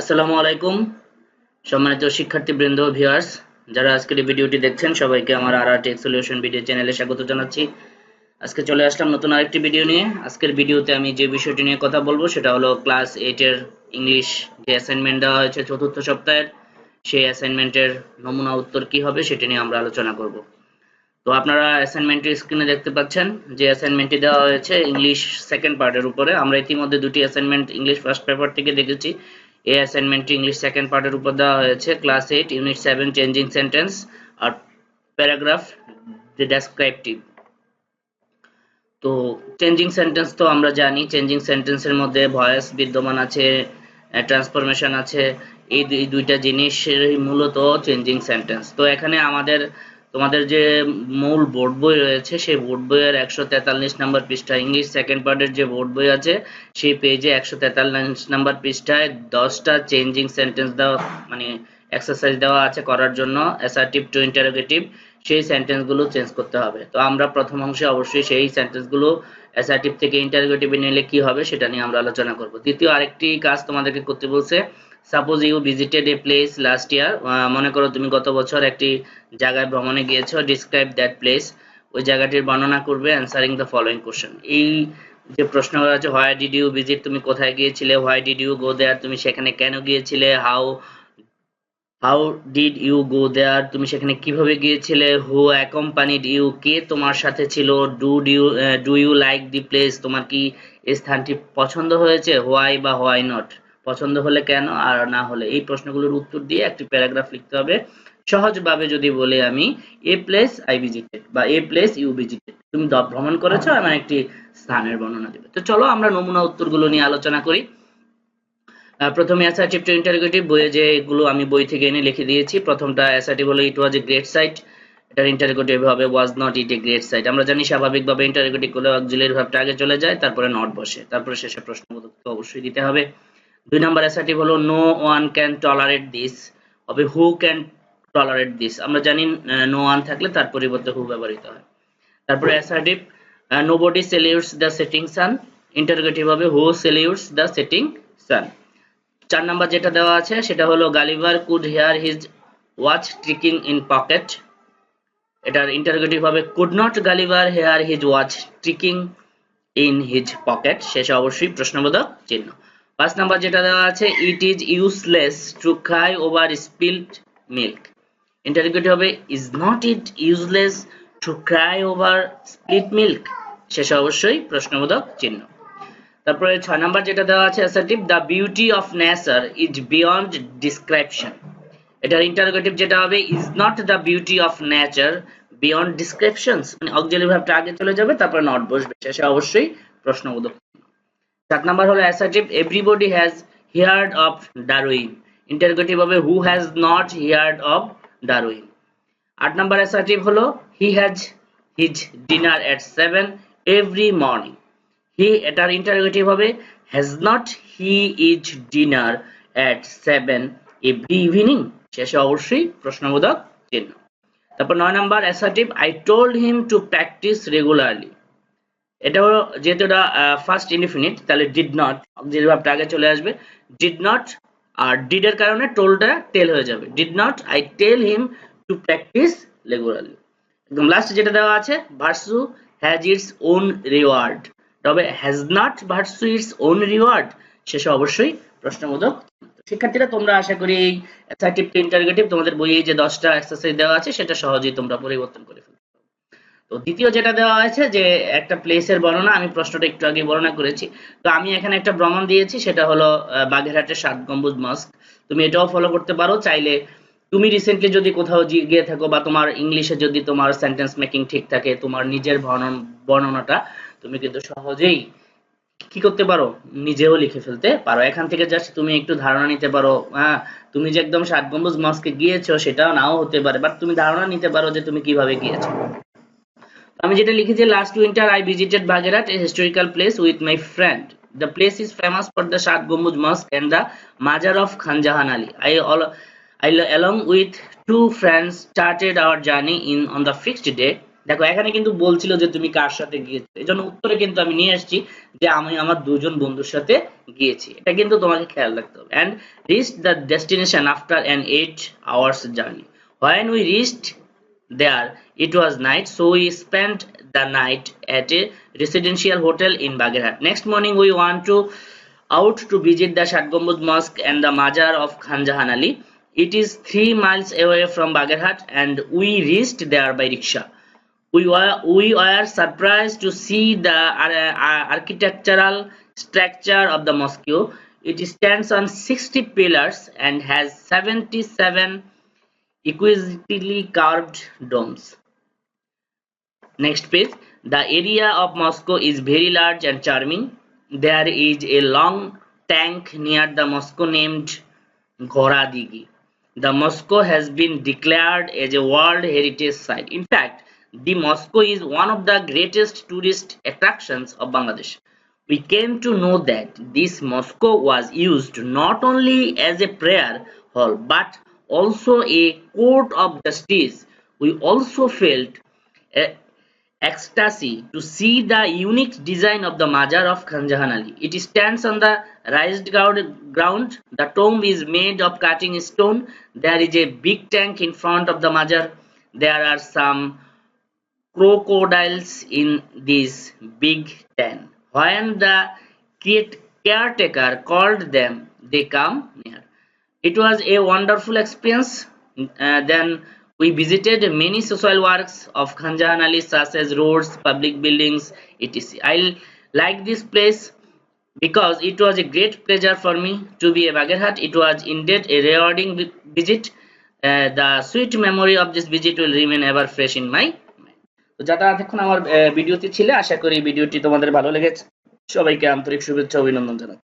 আসসালামু আলাইকুম, সম্মানিত শিক্ষার্থীবৃন্দ ভিউয়ার্স যারা আজকের এই ভিডিওটি দেখছেন, সবাইকে আমার R R tech solution video চ্যানেলে স্বাগত জানাচ্ছি। আজকে চলে আসলাম নতুন আরেকটি ভিডিও নিয়ে। আজকের ভিডিওতে আমি যে বিষয়টি নিয়ে কথা বলব, সেটা হলো ক্লাস এইটের ইংলিশ যে অ্যাসাইনমেন্ট দেওয়া হয়েছে চতুর্থ সপ্তাহের, সেই অ্যাসাইনমেন্টের নমুনা উত্তর কি হবে, সেটি নিয়ে আমরা আলোচনা করব। তো আপনারা অ্যাসাইনমেন্টের স্ক্রিনে দেখতে পাচ্ছেন, যে অ্যাসাইনমেন্টটি দেওয়া হয়েছে ইংলিশ সেকেন্ড পার্টের উপরে। আমরা ইতিমধ্যে দুটি অ্যাসাইনমেন্ট ইংলিশ ফার্স্ট পেপার থেকে দেখেছি। এই অ্যাসাইনমেন্টটি ইংলিশ সেকেন্ড পার্টের উপর দেওয়া হয়েছে। Class eight unit seven changing sentence আর প্যারাগ্রাফ ডেসক্রাইপটিভ তো চেঞ্জিং সেন্টেন্স তো আমরা জানি চেঞ্জিং সেন্টেন্সের মধ্যে ভয়েস বিদ্যমান আছে ট্রান্সফরমেশন আছে। এই দুইটা জিনিসের মূলত চেঞ্জিং সেন্টেন্স তো এখানে আমাদের তোমাদের যে মূল বোর্ড বই রয়েছে, সেই বোর্ড বইয়ের একশো তেতাল্লিশ নাম্বার পৃষ্ঠা ইংলিশ সেকেন্ড পার্টের যে বোর্ড বই আছে, সেই পেজে একশো তেতাল্লিশ নাম্বার পৃষ্ঠায় দশটা চেঞ্জিং সেন্টেন্স দেওয়া মানে এক্সারসাইজ দেওয়া আছে করার জন্য অ্যাসার্টিভ টু ইন্টারোগেটিভ সেই সেন্টেন্সগুলো চেঞ্জ করতে হবে। তো আমরা প্রথম অংশে অবশ্যই সেই সেন্টেন্সগুলো অ্যাসার্টিভ থেকে ইন্টারোগেটিভে নিলে কি হবে সেটা নিয়ে আমরা আলোচনা করব। দ্বিতীয় আরেকটি কাজ তোমাদেরকে করতে বলছে suppose you visited a place last year মনে করো তুমি গত বছর একটি জায়গায় ভ্রমণে গিয়েছো ডিসক্রাইব দ্যাট প্লেস ওই জায়গাটির বর্ণনা করবে অ্যান্সারিং দ্য ফলোয়িং কোশ্চেন এই যে প্রশ্নগুলো আছে হোয়াই ডিড ইউ ভিজিট তুমি কোথায় গিয়েছিলে why did you go there তুমি সেখানে কেন গিয়েছিলে how how did you go there তুমি সেখানে কীভাবে গিয়েছিলে হু অ্যাকম্পানিড ইউ কে তোমার সাথে ছিল do you do you like the place তোমার কি স্থানটি পছন্দ হয়েছে হোয়াই বা হোয়াই নট পছন্দ হলে কেন আর না হলে? এই প্রশ্নগুলোর উত্তর দিয়ে একটি প্যারাগ্রাফ লিখতে হবে। সহজভাবে যদি বলি আমি এ প্লেস আই ভিজিটেড বা এ প্লেস ইউ ভিজিটেড তুমি ভ্রমণ করেছ এমন একটি স্থানের বর্ণনা দেবে। তো চলো আমরা নমুনা উত্তরগুলো নিয়ে আলোচনা করি। প্রথমে অ্যাসার্টিভ টু ইন্টারোগেটিভ বইয়ে যে এগুলো আমি বই থেকে এনে লিখে দিয়েছি, প্রথমটা অ্যাসার্টিভ হলো it was a great sight এটার ইন্টারোগেটিভ হবে was not it a great sight আমরা জানি স্বাভাবিকভাবে ইন্টারোগেটিভ করলে অক্সিলারি ভাবটা আগে চলে যায়, তারপরে নট বসে। তারপরে শেষে প্রশ্ন অবশ্যই দিতে হবে। দুই নম্বর অ্যাসার্টিভ হলো no one can tolerate this হবে হু ক্যান টলারেট দিস আমরা জানি নো ওয়ান থাকলে তার পরিবর্তে হু ব্যবহৃত হয়। তারপরে assertive nobody salutes the setting sun interrogative হবে হু সেলিউটস দ্য সেটিং সান চার নাম্বার যেটা দেওয়া আছে, সেটা হলো Gulliver could hear his watch ticking in pocket এটার ইন্টারোগেটিভ হবে could not Gulliver hear his watch ticking in his pocket শেষে অবশ্যই প্রশ্নবোধক চিহ্ন। পাঁচ নাম্বার যেটা দেওয়া আছে it is useless to cry over spilled milk interrogative হবে is not it useless to cry over split milk শেষে অবশ্যই প্রশ্নবোধক চিহ্ন। তারপরে ছয় নাম্বার যেটা দেওয়া আছে assertive the beauty of nature is beyond description এটার ইন্টারোগেটিভ যেটা হবে is not the beauty of nature beyond descriptions মানে অক্সিলারি ভাবটা আগে চলে যাবে, তারপরে নট বসবে। শেষে অবশ্যই প্রশ্নবোধক সাত নাম্বার হলো assertive everybody has heard of Darwin interrogative হবে who has not heard of Darwin আট নাম্বার অ্যাসার্টিভ হলো he has his dinner at seven every morning he এটার ইন্টারোগেটিভ হবে has not he is dinner at seven every evening শেষে অবশ্যই প্রশ্নবোধক চিহ্ন। তারপর নয় number assertive I told him to practise regularly এটা হলো যেহেতু এটা ফার্স্ট ইনডিফিনিট তাহলে ডিড নট অক্সিলারি ভাবটা আগে চলে আসবে ডিড নট আর ডিড এর কারণে টোলটা টেল হয়ে যাবে। Did not I tell him to practise regularly একদম লাস্ট যেটা দেওয়া আছে virtue has its own reward তবে has not virtue its own reward শেষে অবশ্যই প্রশ্নবোধক। শিক্ষার্থীরা, তোমরা আশা করি এই অ্যাসার্টিভ ইন্টারোগেটিভ তোমাদের বইয়ে যে দশটা এক্সারসাইজ দেওয়া আছে, সেটা সহজেই তোমরা পরিবর্তন করে ফেলবে তো দ্বিতীয় যেটা দেওয়া হয়েছে যে একটা প্লেসের বর্ণনা, আমি প্রশ্নটা একটু আগে বর্ণনা করেছি। তো আমি এখানে একটা ভ্রমণ দিয়েছি, সেটা হলো বাগেরহাটের সাত গম্বুজ মস্ক তুমি এটাও ফলো করতে পারো, চাইলে তুমি রিসেন্টলি যদি কোথাও গিয়ে থাকো বা তোমার ইংলিশে যদি তোমার সেন্টেন্স মেকিং ঠিক থাকে, তোমার নিজের বর্ণনাটা, তুমি কিন্তু সহজেই কি করতে পারো? নিজেও লিখে ফেলতে পারো। এখান থেকে জাস্ট তুমি একটু ধারণা নিতে পারো হ্যাঁ তুমি যে একদম সাত গম্বুজ মস্কে গিয়েছো, সেটাও নাও হতে পারে বাট তুমি ধারণা নিতে পারো যে তুমি কীভাবে গিয়েছো। আমি যেটা লিখেছি last winter I visited Bagerhat a historical place with my friend the place is famous for the Sat Gambuj mosque and the mazar of Khanjahan Ali I all I along with two friends started our journey in, on the fixed day. দেখো, এখানে কিন্তু বলছিল যে তুমি কার সাথে গিয়েছো এই জন্য উত্তরে কিন্তু আমি নিয়ে আসছি যে আমি আমার দুজন বন্ধুর সাথে গিয়েছি। এটা কিন্তু তোমাকে খেয়াল রাখতে হবে। And reach the destination after an eight hours journey when we reached there it was night so we spent the night at a residential hotel in Bagherhat next morning we want to out to visit the Shatgombud Mosque and the Mazar of Khan Jahan Ali it is 3 miles away from Bagherhat and we reached there by rickshaw we were we were surprised to see the ar- architectural structure of the mosque it stands on 60 pillars and has 77 exquisitely carved domes. Next page. The area of Moscow is very large and charming. There is a long tank near the Moscow named Ghora Digi. The Moscow has been declared as a World Heritage Site. In fact, the Moscow is one of the greatest tourist attractions of Bangladesh. We came to know that this Moscow was used not only as a prayer hall but also a court of justice. We also felt ecstasy to see the unique design of the Mazar of Khan Jahan Ali. It stands on the raised ground. ground. The tomb is made of cutting stone. There is a big tank in front of the Mazar. There are some crocodiles in this big tank. When the caretaker called them, they come near. It was a wonderful experience. Uh, then we visited many social works of Khan Jahan Ali, such as roads, public buildings, etc. I like this place because it was a great pleasure for me to be a Bagherhat. It was indeed a rewarding visit. Uh, the sweet memory of this visit will remain ever fresh in my mind. তো যারা এতক্ষণ আমার ভিডিওতে ছিলে আশা করি ভিডিওটি তোমাদের ভালো লেগেছে সবাইকে আন্তরিক শুভেচ্ছা অভিনন্দন জানাচ্ছি